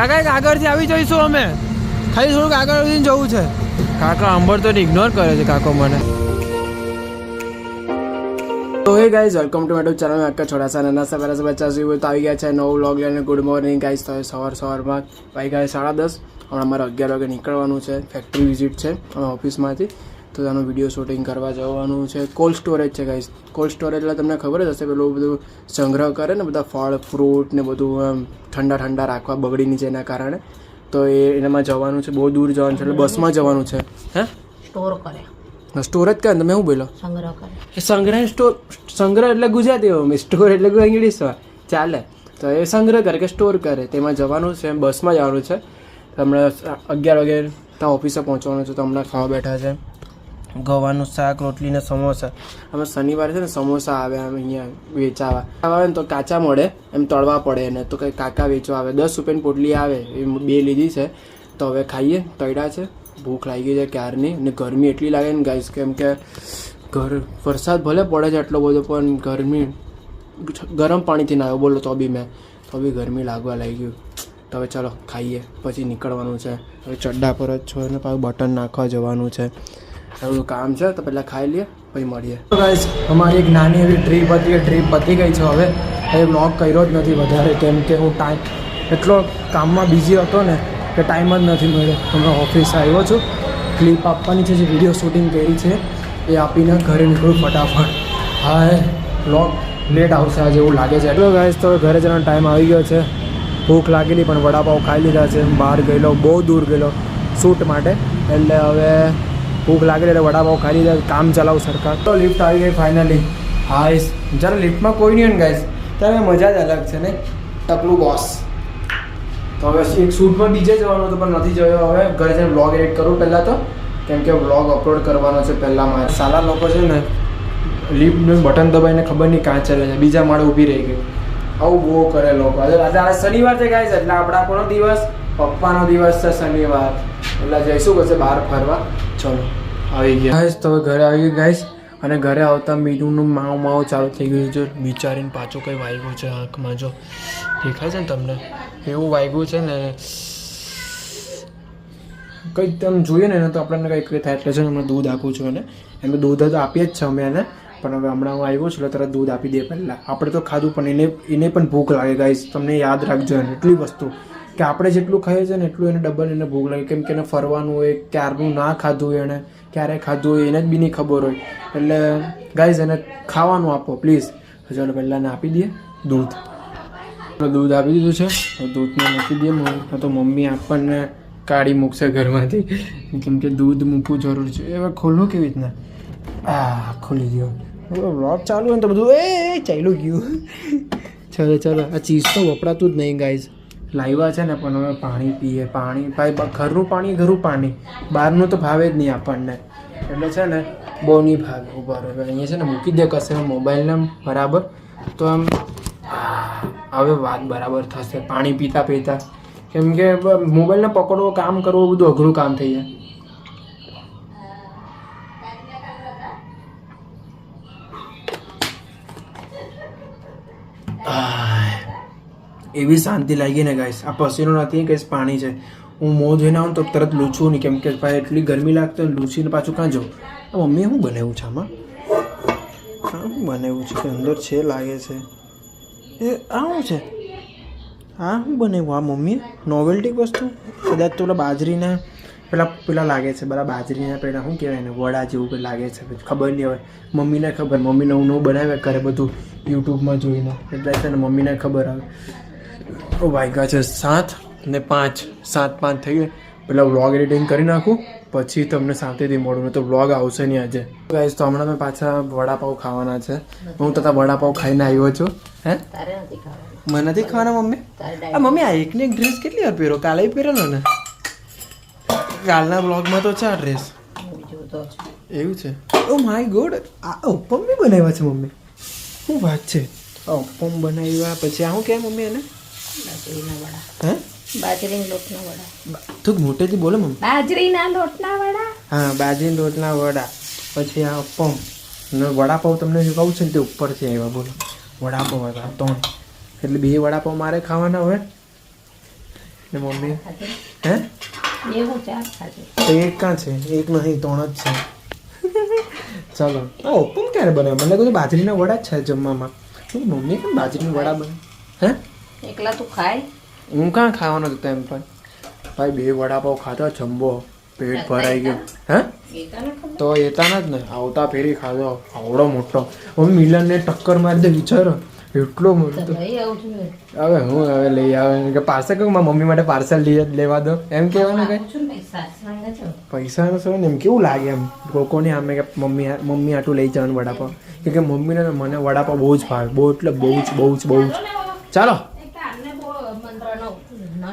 કાકા આગળથી આવી જઈશું અમે. ખાલી થોડુંક આગળ વધીને જવું છે? કાકા, અંબર તો ઇગ્નોર કરે છે કાકો મને. તો hey guys welcome to my channel આખા છોડાસા નાના સા પહેલા સુધી તો આવી ગયા છે નવું વ્લોગ લઈને. ગુડ મોર્નિંગ ગાઈઝ તો સવાર સવારમાં ભાઈ ગાય સાડા દસ. હમણાં અમારે અગિયાર વાગે નીકળવાનું છે ફેક્ટરી વિઝિટ છે ઓફિસમાંથી તો ત્યાંનું વીડિયો શૂટિંગ કરવા જવાનું છે. કોલ્ડ સ્ટોરેજ છે ગાઈઝ કોલ્ડ સ્ટોરેજ એટલે તમને ખબર જ હશે પેલું બધું સંગ્રહ કરે ને બધા ફળ ફ્રૂટ ને બધું આમ ઠંડા ઠંડા રાખવા બગડી નીચે એના કારણે. તો એ એનામાં જવાનું છે બહુ દૂર જવાનું છે એટલે બસમાં જવાનું છે. હે? સ્ટોર કરે. સ્ટોરેજ કરે તમે શું બોલો? સંગ્રહ કરે. સંગ્રહ સ્ટોર સંગ્રહ એટલે ગુજરાતી સ્ટોર એટલે ઇંગ્લિશમાં ચાલે. તો એ સંગ્રહ કરે કે સ્ટોર કરે. તેમાં જવાનું છે બસમાં જવાનું છે. હમણાં અગિયાર વાગે ત્યાં ઓફિસે પહોંચવાનું છે તો હમણાં ખાવા બેઠા છે. ગવાનું શાક, રોટલી ને સમોસા. અમે શનિવારે છે ને સમોસા આવે અમે અહીંયા વેચાવા. આવે ને તો કાચા મળે, એમ તળવા પડે એને. તો કંઈ કાકા વેચવા આવે. દસ રૂપિયાની પોટલી આવે, એ બે લીધી છે. તો હવે ખાઈએ, તળ્યા છે. ભૂખ લાગી છે ક્યારની? ને ગરમી એટલી લાગે ને ગાઈસ કેમ કે ઘર, વરસાદ ભલે પડે છે એટલો બધો, પણ ગરમી, ગરમ પાણીથી નાહ્યો બોલો તો બી મેં. તો બી ગરમી લાગવા લાગી તો હવે ચાલો, ખાઈએ. પછી નીકળવાનું છે. હવે ચડ્ડા પર જ છો અને પાછું બટન નાખવા જવાનું છે. એવું કામ છે, તો પહેલાં ખાઈ લઈએ, પછી મળીએ. ગાઈસ અમારી એક નાની એવી ટ્રીપ હતી, એ ટ્રીપ પતી ગઈ છે હવે. એ બ્લોગ કર્યો જ નથી વધારે, કેમ કે હું ટાઈમ એટલો કામમાં બિઝી હતો ને, કે ટાઈમ જ નથી મળ્યો. હમણાં ઓફિસ આવ્યો છું. ક્લિપ આપવાની છે, જે વીડિયો શૂટિંગ કરી છે, એ આપીને ઘરે નીકળું ફટાફટ. હા એ બ્લોગ લેટ આવશે આજે એવું લાગે છે. એટલો ગાઈસ તો ઘરે જવાનો ટાઈમ આવી ગયો છે. ભૂખ લાગેલી, પણ વડાપાવ ખાઈ લીધા છે. બહાર ગયેલો, બહુ દૂર ગયેલો શૂટ માટે. એટલે હવે ભૂખ લાગે એટલે વડાપાવ ખાઈ લીધા, કામ ચલાવ સરકાર. તો લિફ્ટ આવી ગઈ ફાઇનલી હા જ્યારે લિફ્ટમાં કોઈ નહીં હોય ને ગાઈસ ત્યારે મજા જ અલગ છે ને ટકલું બોસ તો હવે એક શૂટમાં બીજે જવાનું હતું, પણ નથી જયો. હવે ઘરે જઈને વ્લોગ એડિટ કરું પહેલાં તો. કેમ કે વ્લોગ અપલોડ કરવાનો છે પહેલાં મારે. સારા લોકો છે ને લિફ્ટનું બટન દબાઈને ખબર નહીં કાં ચાલે છે બીજા માળે ઊભી રહી ગઈ. આવું બહુ કરે લોકો. આજે આજે શનિવાર છે છે એટલે આપણા કોનો દિવસ? પપ્પાનો દિવસ છે શનિવાર. એટલે જઈશું પછી બહાર ફરવા. ચલો. આવી ગયા. ગાઈસ તો ઘરે આવી ગયા ગાઈસ અને ઘરે આવતા મીનુનું માવ માવ ચાલુ થઈ ગયું છે. વિચારીને પાછું કંઈ વાગ્યું છે આંખમાં, જો. દેખાય છે ને તમને? એવું વાગ્યું છે ને. કંઈક તમે જોઈએ ને, એને તો આપણને કંઈક થાય એટલે છે ને હમણાં દૂધ આપું છું એને. એમ દૂધ તો આપીએ જ છે અમે એને, પણ હવે હમણાં હું આવ્યો છું એટલે તરત દૂધ આપી દે પહેલાં. આપણે તો ખાધું, પણ એને એને પણ ભૂખ લાગે ગાઈસ તમને યાદ રાખજો એને, એટલી વસ્તુ. કે આપણે જેટલું ખાઈએ છીએ ને, એટલું એને ડબલ એને ભૂખ લાગે. કેમ કે એને ફરવાનું હોય, ક્યારનું ના ખાધું હોય એને. ક્યારે ખાધું હોય એને જ બી નહીં ખબર હોય. એટલે ગાઈઝ એને ખાવાનું આપો પ્લીઝ ચાલો પહેલાં એને આપી દઈએ દૂધ. દૂધ આપી દીધું છે. દૂધને મૂકી દઈએ. તો મમ્મી આપણને કાઢી મૂકશે ઘરમાંથી. કેમ કે દૂધ મૂકવું જરૂર છે. હવે ખોલવું કેવી રીતના? આ, ખોલી ગયો વ્લોગ ચાલુ હોય ને તો બધું, એ ચાલ્યું ગયું. ચાલો ચાલો. આ ચીઝ તો વપરાતું જ નહીં ગાઈઝ લાવ્યા છે ને, પણ હવે પાણી પીએ, પાણી, ભાઈ ઘરનું પાણી ઘરનું પાણી. બહારનું તો ભાવે જ નહીં આપણને. એટલે છે ને બહુ નહીં ભાવે ઊભા રહે. અહીંયા છે ને, મૂકી દે કશે મોબાઈલને બરાબર? તો આમ હવે વાત બરાબર થશે. પાણી પીતા પીતા કેમ કે મોબાઈલને પકડવો, કામ કરવું, બધું અઘરું કામ થઈ જાય. એવી શાંતિ લાગી ને ગાઈશ આ પસીનો નથી કઈ પાણી છે. હું મોં જોઈને આવું તો તરત લૂછું નહીં. કેમ કે ભાઈ એટલી ગરમી લાગતી હોય લૂછીને પાછું કાં જાઉં મમ્મીએ શું બનાવ્યું છે આમાં? હા શું બનાવ્યું છે? કે અંદર છે લાગે છે. એ આ શું છે? હા શું બનાવ્યું? આ મમ્મીએ? નોવેલ્ટી વસ્તુ? કદાચ તો પેલા બાજરીના પેલા પેલા લાગે છે. બરાબર બાજરીના પેલા શું કહેવાય ને વડા જેવું લાગે છે. ખબર નહીં હવે. મમ્મીને ખબર. મમ્મી નવું નવું બનાવ્યા કરે બધું યુટ્યુબમાં જોઈને. એટલે છે ને મમ્મીને ખબર આવે વાગ્યા છે સાત ને પાંચ. સાત પાંચ થઈ ગઈ. પેલા વ્લોગ એડિટિંગ કરી નાખું. પછી તમને શાંતિથી મળું. તો વ્લોગ આવશે નહીં આજે. ગાઈઝ તો હમણાં મેં પાછા વડાપાઉં ખાવાના છે. હું તથા વડાપાઉં ખાઈને આવ્યો છું. હે? મને નથી ખાવાના મમ્મી? આ મમ્મી આ એકને એક ડ્રેસ કેટલી વાર પહેરો? કાલે પહેરેલો ને? કાલના બ્લોગમાં તો છે આ ડ્રેસ એવું છે? ઓ માય ગોડ આ ઉપમ બી બનાવ્યા છે મમ્મી. શું વાત છે? ઉપમ બનાવ્યા પછી આ શું કહે મમ્મી એને? હે? બાજરીના લોટના વડા. તું મોટેથી બોલો મમ્મી. બાજરીના લોટના વડા? હા બાજરીના રોટલા વડા. પછી આ ઉપમ ને વડાપાવ તમને જે કહું છે ને તે ઉપરથી આવ્યા બોલો. વડાપાવ હતા ત્રણ. એટલે બે વડાપાવ મારે ખાવાના હોય? ને મમ્મી? હે? તો એક કાં છે? એક નહીં ત્રણ જ છે. ચાલો. ઓપમ ક્યારે બનાવે મને કહ્યું બાજરીના વડા જ છે જમવામાં. મમ્મી કેમ બાજરીના વડા બને? હે? એકલા તું ખાય? હું કાં ખાવાનો હતો તેમ પણ ભાઈ બે વડાપાવ ખાધો જમ્બો પેટ ભરાઈ ગયું. હે? તો એતાના જ ને આવતા ફેરી ખાધો આવડો મોટો. હવે મિલનને ટક્કર મારી દે વિચારો. એટલો મોટો હવે હું હવે લઈ આવે કે પાસે કહું મારા મમ્મી માટે પાર્સલ લઈ લેવા દો. એમ કહેવાનું કઈ? પૈસા નો શું ને એમ કેવું લાગે એમ? લોકોને આમે કે મમ્મી મમ્મી આટલું લઈ જવાનું વડાપાવ કે મમ્મીને ને મને વડાપાવ બહુ જ ભાવે. બહુ એટલે બહુ જ બહુ જ બહુ જ. ચાલો એક આને બહુ મંત્ર ન નહીં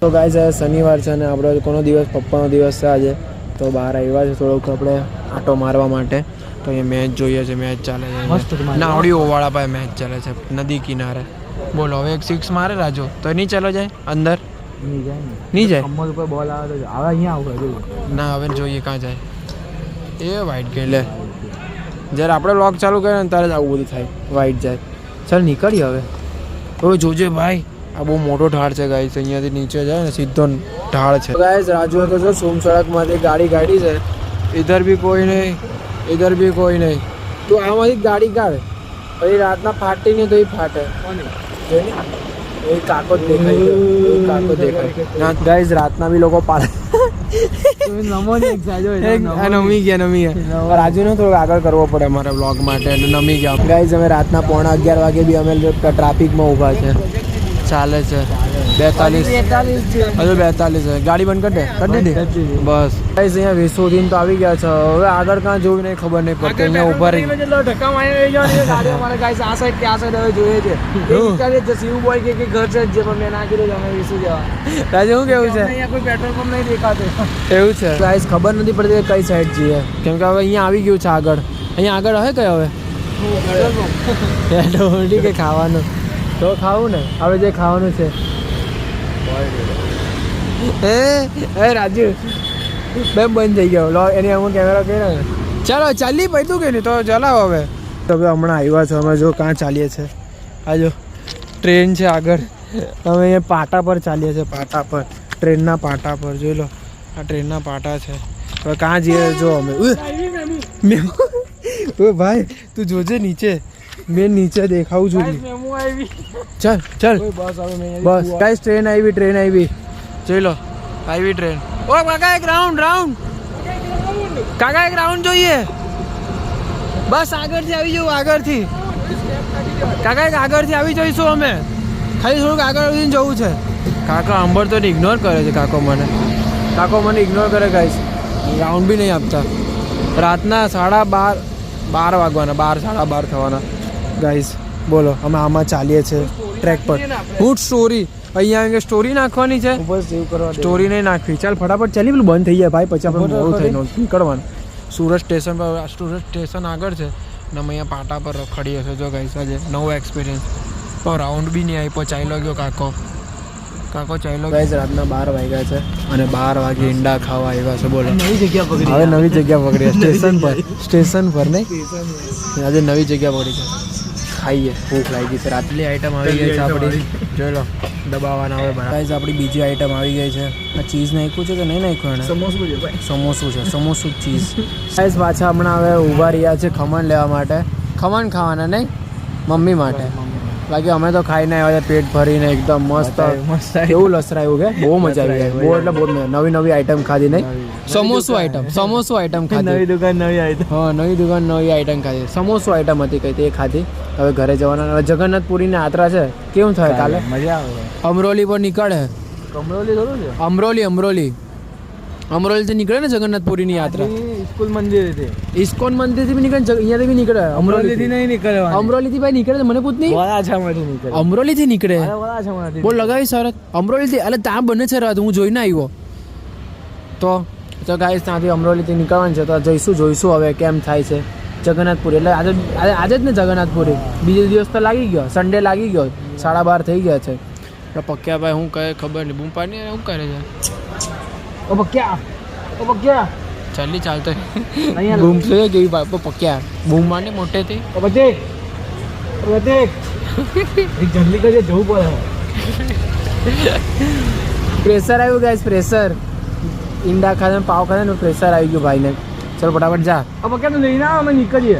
તો ગાય છે શનિવાર છે અને આપણો કોનો દિવસ? પપ્પાનો દિવસ છે આજે. તો બહાર આવ્યા છે થોડુંક આપણે આટો મારવા માટે. તો અહીંયા મેચ જોઈએ છે મેચ ચાલે છે. નાવડી ઓવાળા પાસે મેચ ચાલે છે નદી કિનારે. બોલો હવે એક સિક્સ મારે રાજો. તો નહીં ચાલો જાય? અંદર? નહીં જાય અમલ ઉપર બોલ આવે તો આવે અહીંયા આવું ના હવે જોઈએ કાં જાય. એ વાઈટ ગઈ લે. જ્યારે આપણે લોક ચાલુ કરીએ ને ત્યારે જ આવું બધું થાય. વાઈટ જાય. ચાલ નીકળીએ હવે. હવે જોજે ભાઈ. આ બહુ મોટો ઢાળ છે ગાઈસ અહીંયાથી નીચે જાય ને સીધો ઢાળ છે. ગાઈસ રાજુ તો જો સોમ સડકમાંથી ગાડી કાઢી છે. ઇધર બી કોઈ નહીં ઇધર બી કોઈ નહીં. તું આમાંથી ગાડી કાઢ. પછી રાતના ફાટી નહીં તો એ ફાટે. ને? એ કાકો દેખાય એ કાકો દેખાય ના ગાઈસ રાતના બી લોકો પાડે. નમો ને ગયા નમી ગયા. રાજુને થોડુંક આગળ કરવો પડે અમારા બ્લોગ માટે નમી ગયા. ગાઈઝ અમે રાતના પોણા અગિયાર વાગે બી અમે ટ્રાફિકમાં ઊભા છે. ચાલે છે. બેતાલીસ. હજુ બેતાલીસ છે. ગાડી બંધ કરી દે. કરી દીધી? બસ. ગાઈઝ અહીંયા વેસોદીન તો આવી ગયા છે. હવે આગળ કાં જોયું નહીં ખબર નહીં પડતી. અહીંયા ઊભા રહી. ધક્કા મારી ગાડી અમારે ગાઈસ આ સાઈડ કે આ સાઈડ હવે જોઈએ છે? એક શિવ બોય કે ઘર છે જે પણ મેં ના કીધું અમે વિસુ જવા. રાજે શું કેવું છે? અહીંયા કોઈ પેટ્રોલ પંપ નહીં દેખાતું. એવું છે? ગાઈઝ ખબર નથી પડતી કે કઈ સાઈડ જઈએ. કેમ કે હવે અહીંયા આવી ગયું છે આગળ. અહીંયા આગળ હે કયો હવે? ઢોળી કે ખાવાનું? તો ખાવું ને? હવે જે ખાવાનું છે. હે? હે રાજુ. બે બંધ થઈ ગયો. લો એની અમુક કેમેરા કર્યો ને. ચાલો ચાલી પૈતું કે નહીં? તો ચલાવો હવે. તો હવે હમણાં આવ્યા છો. અમે જો કાં ચાલીએ છે. આ જો ટ્રેન છે આગળ. અમે અહીંયા પાટા પર ચાલીએ છીએ પાટા પર. ટ્રેનના પાટા પર. જોઈ લો આ ટ્રેનના પાટા છે. હવે કાં જઈએ? જો અમે! ભાઈ તું જોજે નીચે. મેં નીચે દેખાવું આવી? ચાલ ચાલ. બસ. ગાઈસ ટ્રેન આવી ટ્રેન આવી. જોઈ લો આવી ટ્રેન ઓ કાકા એક રાઉન્ડ રાઉન્ડ કાકા એક રાઉન્ડ જોઈએ. બસ આગળથી આવી જવું આગળથી. કાકા એક આગળથી આવી જઈશું અમે. ખાલી થોડુંક આગળ વધીને જવું છે. કાકા અંબર તો ઇગ્નોર કરે છે કાકો મને. કાકો મને ઇગ્નોર કરે ગાઈસ રાઉન્ડ બી નહીં આપતા. રાતના સાડા બાર બાર વાગવાના બાર સાડા બાર થવાના. ગાઈસ બોલો અમે આમાં ચાલીએ છીએ ટ્રેક પર. ગુડ સ્ટોરી અહીંયા આવીને સ્ટોરી નાખવાની છે? ઉપર સેવ કરવા સ્ટોરી નહીં નાખવી. ચાલ ફટાફટ ચાલી પેલું બંધ થઈ જાય ભાઈ પછી આપણે મોડું. થઈને નીકળવાનું. સુરત સ્ટેશન પર સુરત સ્ટેશન આગળ છે. ને અમે અહીંયા પાટા પર રખડી હશે જો ગાઈસ આજે નવો એક્સપિરિયન્સ તો રાઉન્ડ બી નહીં આપ્યો ચાલ્યો ગયો કાકો. કાકો ચાલ્યો ગાઈસ રાતના બાર વાગ્યા છે. અને બાર વાગે ઈંડા ખાવા આવ્યા છે બોલો. નવી જગ્યા પકડી હવે નવી જગ્યા પકડી સ્ટેશન પર સ્ટેશન પર નહીં? આજે નવી જગ્યા પકડી છે. ખાઈએ. ભૂખ લાગી છે રાતની આઈટમ આવી ગઈ છે આપણી. જોઈ લો. દબાવવાના આવે ગાઈઝ આપણી બીજી આઈટમ આવી ગઈ છે. આ ચીઝ નાખ્યું છે કે નહીં નાખ્યું એને સમોસું છે ભાઈ. સમોસું છે. સમોસું ચીઝ ગાઈઝ પાછા હમણાં હવે ઊભા રહ્યા છે ખમણ લેવા માટે. ખમણ ખાવાના નહીં? મમ્મી માટે. બાકી અમે તો ખાઈને આવ્યા પેટ ભરીને એકદમ મસ્ત. મસ્ત એવું લસરાયું કે? બહુ મજા આવી ગઈ બહુ એટલે બહુ નવી નવી આઈટમ ખાધી નહીં. સમોસું આઈટમ સમોસું આઈટમ ખાધી. નવી દુકાન નવી આઈટમ હા નવી દુકાન નવી આઈટમ ખાધી. સમોસું આઈટમ હતી કઈ તે ખાધી. હવે ઘરે જવાના. હવે જગન્નાથપુરીની યાત્રા છે. કેવું થાય કાલે મજા આવે. અમરોલી પર નીકળે. અમરોલી થોડું છે? અમરોલી અમરોલી. અમરોલીથી નીકળે ને જગન્નાથપુરીની યાત્રા? ઇસ્કોન મંદિર હતી ઇસ્કોન મંદિરથી બી નીકળે અહીંયાથી બી નીકળે અમરોલીથી? નહીં નીકળે અમરોલીથી ભાઈ નીકળે મને પૂછ નહીં. વરાછામાંથી નીકળે અમરોલીથી નીકળે? બોલ લગાવી સરત અમરોલીથી એટલે ત્યાં બને છે રાત હું જોઈને આવ્યો. તો તો ગાઈસ ત્યાંથી અમરોલીથી નીકળવાનું છે તો જઈશું જોઈશું હવે કેમ થાય છે જગન્નાથપુરી. એટલે આજે આજે આજે જ ને જગન્નાથપુરી. બીજો દિવસ તો લાગી ગયો સન્ડે લાગી ગયો સાડા બાર થઈ ગયા છે. તો પક્યાભાઈ હું કહે ખબર નહીં બૂમ પાડી શું કરે છે? ઓ બક્યા ઓ બક્યા ચાલી ચાલતો અહીંયા બૂમ છે કેવી બાપો પક્યા બૂમ માંડી મોટેથી ઓ બચે ઓ બચે એક જલ્દી કરજે જવું પડે પ્રેશર આવ્યું ગાઈસ પ્રેશર ઈંડા ખાધે ને પાવ ખાધે ને પ્રેશર આવી ગયું ભાઈને ચલો ફટાફટ જા अब क्या तो नहीं ना मैं निकलिए